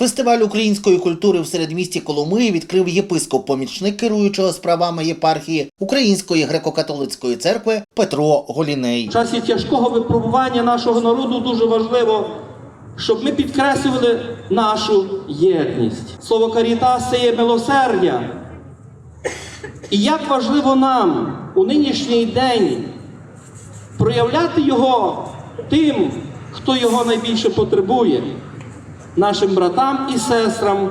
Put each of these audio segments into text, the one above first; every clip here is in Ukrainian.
Фестиваль української культури в середмісті Коломиї відкрив єпископ-помічник керуючого справами єпархії Української греко-католицької церкви Петро Голіней. В часі тяжкого випробування нашого народу дуже важливо, щоб ми підкреслювали нашу єдність. Слово карітас є милосердя. І як важливо нам у нинішній день проявляти його тим, хто його найбільше потребує, нашим братам і сестрам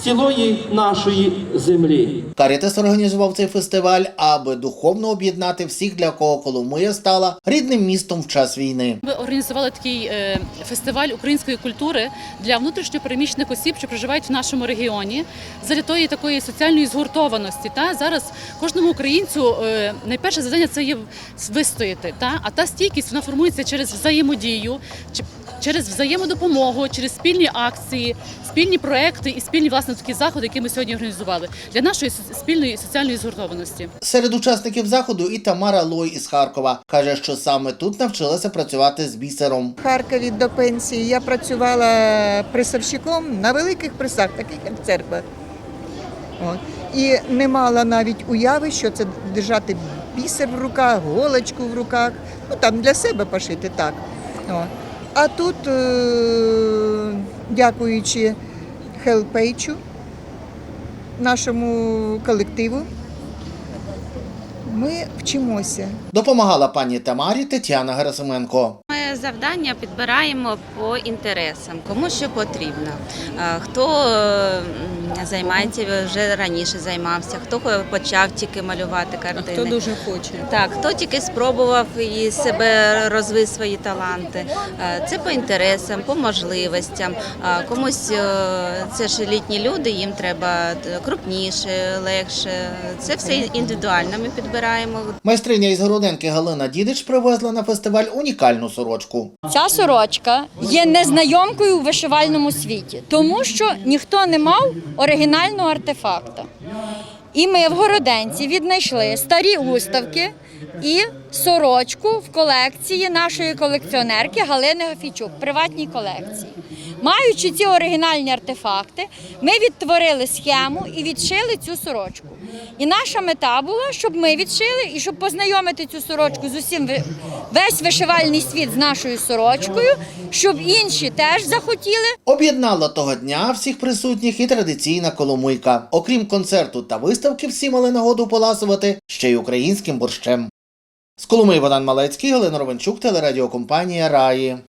з цілої нашої землі. Карітес організував цей фестиваль, аби духовно об'єднати всіх, для кого Коломия стала рідним містом в час війни. Ми організували такий е, фестиваль української культури для внутрішньопереміщених осіб, що проживають в нашому регіоні, задля тої такої соціальної згуртованості. Та зараз кожному українцю е, найперше завдання це є вистояти. Та а та стійкість вона формується через взаємодію, чи- через взаємодопомогу, через спільні акції, спільні проекти і спільні власне такі заходи, які ми сьогодні організували для нашої спільної соціальної згуртованості. Серед учасників заходу і Тамара Лой із Харкова каже, що саме тут навчилася працювати з бісером. В Харкові до пенсії я працювала присавщиком на великих присах, таких як церква. От. І не мала навіть уяви, що це держати бісер в руках, голочку в руках. Ну там для себе пошити так. От. А тут, е- дякуючи Хелпейчу, нашому колективу, ми вчимося. Допомагала пані Тамарі Тетяна Герасименко. Завдання підбираємо по інтересам, кому що потрібно. Е, Хто займається вже раніше займався, хто почав тільки малювати картини. Хто дуже хоче. Так, хто тільки спробував і себе розвив свої таланти. Е, Це по інтересам, по можливостям. Е, Комусь це ж літні люди, їм треба крупніше, легше. Це все індивідуально. Ми підбираємо. Майстриня із Городенки Галина Дідич привезла на фестиваль унікальну сорочку. Ця сорочка є незнайомкою у вишивальному світі, тому що ніхто не мав оригінального артефакта. І ми в Городенці віднайшли старі уставки і сорочку в колекції нашої колекціонерки Галини Гафійчук, приватній колекції. Маючи ці оригінальні артефакти, ми відтворили схему і відшили цю сорочку. І наша мета була, щоб ми відшили і щоб познайомити цю сорочку з усім весь вишивальний світ з нашою сорочкою, щоб інші теж захотіли Об'єднала того дня всіх присутніх і традиційна коломийка. Окрім концерту та виставки, всі мали нагоду поласувати ще й українським борщем. З Коломиї Богдан Малецький, Галина Ровенчук, телерадіокомпанія Раї.